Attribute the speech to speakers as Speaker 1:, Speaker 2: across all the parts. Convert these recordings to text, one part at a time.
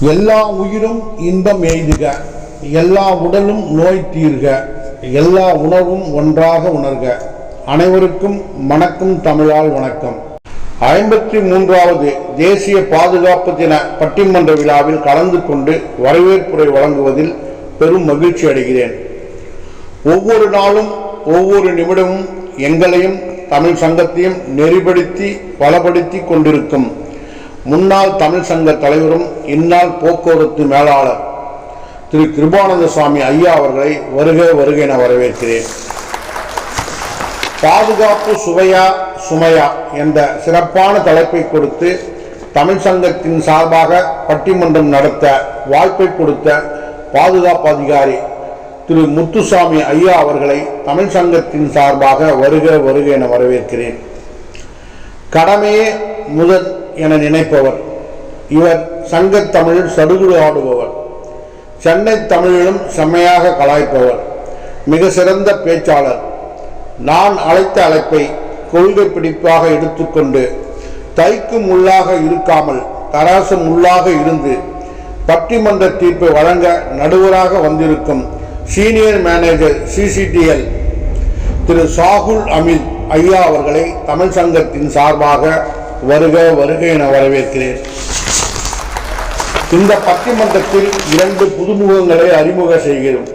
Speaker 1: எல்லா உயிரும் இன்பம் எய்துக. எல்லா உடலும் நோய் தீர்க. எல்லா உணவும் ஒன்றாக உணர்க. அனைவருக்கும் வணக்கம் தமிழால் வணக்கம். ஐம்பத்தி மூன்றாவது தேசிய பாதுகாப்பு தின பட்டிமன்ற விழாவில் கலந்து கொண்டு வரவேற்புரை வழங்குவதில் பெரும் மகிழ்ச்சி அடைகிறேன். ஒவ்வொரு நாளும் ஒவ்வொரு நிமிடமும் எங்களையும் தமிழ் சங்கத்தையும் நெறிப்படுத்தி பலப்படுத்தி கொண்டிருக்கும் முன்னாள் தமிழ் சங்க தலைவரும் இந்நாள் போக்குவரத்து மேலாளர் திரு கிருபானந்த சுவாமி ஐயா அவர்களை வருக வருக என வரவேற்கிறேன். பாதுகாப்பு சுவையா சுமையா என்ற சிறப்பான தலைப்பை கொடுத்து தமிழ் சங்கத்தின் சார்பாக பட்டிமன்றம் நடத்த வாய்ப்பை கொடுத்த பாதுகாப்பு அதிகாரி திரு முத்துசாமி ஐயா அவர்களை தமிழ் சங்கத்தின் சார்பாக வருக வருக என வரவேற்கிறேன். கடமையே முதல் என நினைப்பவர். இவர் சங்கத்தமிழில் சடுகுடு ஆடுபவர். சென்னை தமிழிலும் செம்மையாக கலாய்ப்பவர். மிக சிறந்த பேச்சாளர். நான் அழைத்த அழைப்பை கொள்கை பிடிப்பாக எடுத்துக்கொண்டு தைக்கு முள்ளாக இருக்காமல் தராசு முள்ளாக இருந்து பட்டிமன்ற தீர்ப்பை வழங்க நடுவராக வந்திருக்கும் senior manager CCTL Thiru Sahul Amit ஐயா அவர்களை தமிழ் சங்கத்தின் சார்பாக வருக வருக என வரவேற்கிறேன். இந்த பட்டிமன்றத்தில் இரண்டு புதுமுகங்களை அறிமுக செய்கிறோம்.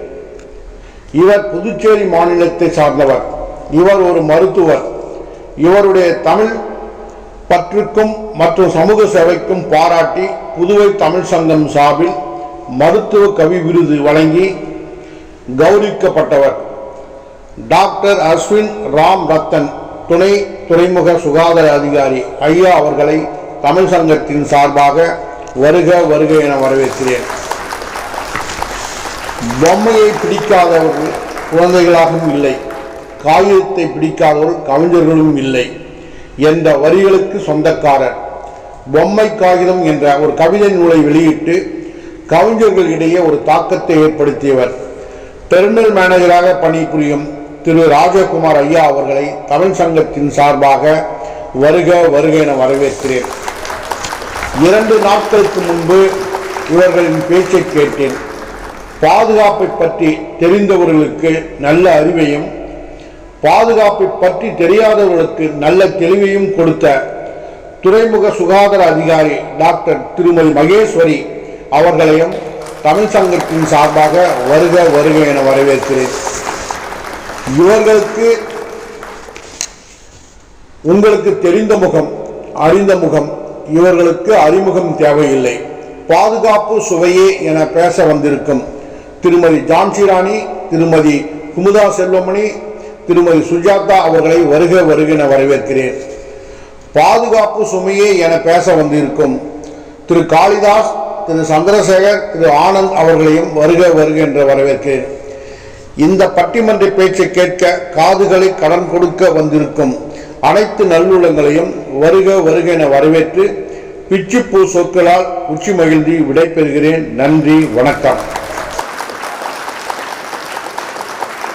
Speaker 1: இவர் புதுச்சேரி மாநிலத்தை சார்ந்தவர். இவர் ஒரு மருத்துவர். இவருடைய தமிழ் பற்றுக்கும் மற்றும் சமூக சேவைக்கும் பாராட்டி புதுவை தமிழ் சங்கம் சார்பில் மருத்துவ கவி விருது வழங்கி கௌரவிக்கப்பட்டவர். டாக்டர் அஸ்வின் ராம் ரத்தன். துணை துறைமுக சுகாதார அதிகாரி ஐயா அவர்களை தமிழ் சங்கத்தின் சார்பாக வருக வருக என வரவேற்கிறேன். பொம்மையை பிடிக்காதவர்கள் குழந்தைகளாகவும் இல்லை. காகிதத்தை பிடிக்காதவர்கள் கவிஞர்களும் இல்லை என்ற வரிகளுக்கு சொந்தக்காரர். பொம்மை காகிதம் என்ற ஒரு கவிதை நூலை வெளியிட்டு கவிஞர்களிடையே ஒரு தாக்கத்தை ஏற்படுத்தியவர். டெர்மினல் மேனேஜராக பணிபுரியும் திரு ராஜகுமார் ஐயா அவர்களை தமிழ் சங்கத்தின் சார்பாக வருக வருக என வரவேற்கிறேன். இரண்டு நாட்களுக்கு முன்பு இவர்களின் பேச்சை கேட்டேன். பாதுகாப்பை பற்றி தெரிந்தவர்களுக்கு நல்ல அறிவையும் பாதுகாப்பை பற்றி தெரியாதவர்களுக்கு நல்ல தெளிவையும் கொடுத்த துறைமுக சுகாதார அதிகாரி டாக்டர் திருமதி மகேஸ்வரி அவர்களையும் தமிழ் சங்கத்தின் சார்பாக வருக வருக என வரவேற்கிறேன். இவர்களுக்கு உங்களுக்கு தெரிந்த முகம் அறிந்த முகம் இவர்களுக்கு அறிமுகம் தேவையில்லை. பாதுகாப்பு சுவையே என பேச வந்திருக்கும் திருமதி ஜான்சி ராணி திருமதி குமுதா செல்வமணி திருமதி சுஜாதா அவர்களை வருக வருக என வரவேற்கிறேன். பாதுகாப்பு சுமையே என பேச வந்திருக்கும் திரு காளிதாஸ் திரு சந்திரசேகர் திரு ஆனந்த் அவர்களையும் வருக வருக என்று வரவேற்கிறேன். இந்த பட்டிமன்ற பேச்சை கேட்க காதுகளை கடன் கொடுக்க வந்திருக்கும் அனைத்து நல்லுள்ளங்களையும் வருக வருக என வரவேற்று பிச்சுப்பூ சொற்களால் உச்சி மகிழ்ந்து விடைபெறுகிறேன். நன்றி வணக்கம்.